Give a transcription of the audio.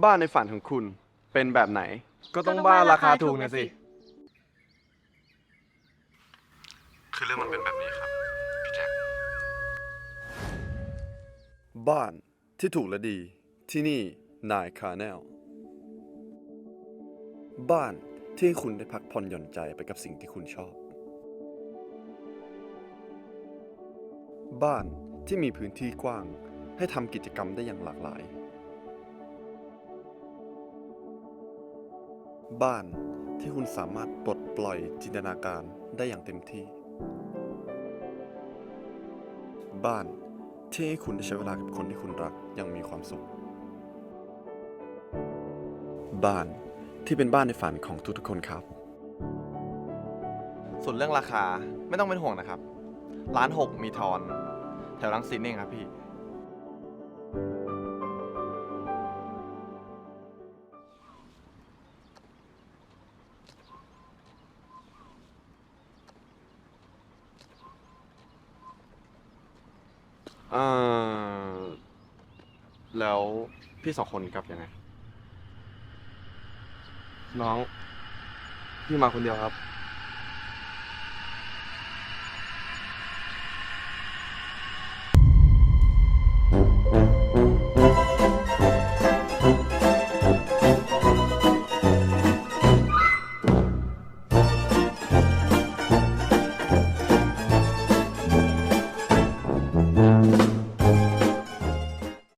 บ้านในฝันของคุณเป็นแบบไหน ก็ต้องบ้านราคาถูกนะสิ คือเรื่องมันเป็นแบบนี้ครับ พี่แจ็ค บ้านที่ถูกและดีที่นี่นายคาแนล บ้านที่ให้คุณได้พักผ่อนหย่อนใจไปกับสิ่งที่คุณชอบ บ้านที่มีพื้นที่กว้างให้ทำกิจกรรมได้อย่างหลากหลาย บ้านที่คุณสามารถปลดปล่อยจินตนาการได้อย่างเต็มที่ บ้านที่ให้คุณได้ใช้เวลากับคนที่คุณรักย่างมีความสุข บ้านที่เป็นบ้านในฝันของทุกๆคนครับ ส่วนเรื่องราคาไม่ต้องเป็นห่วงนะครับ ร้านหกมีทอน แถวรังสิตนี่เองครับพี่ ออแล้วพี่สองคนกลับยังไง น้อง พี่มาคนเดียวครับ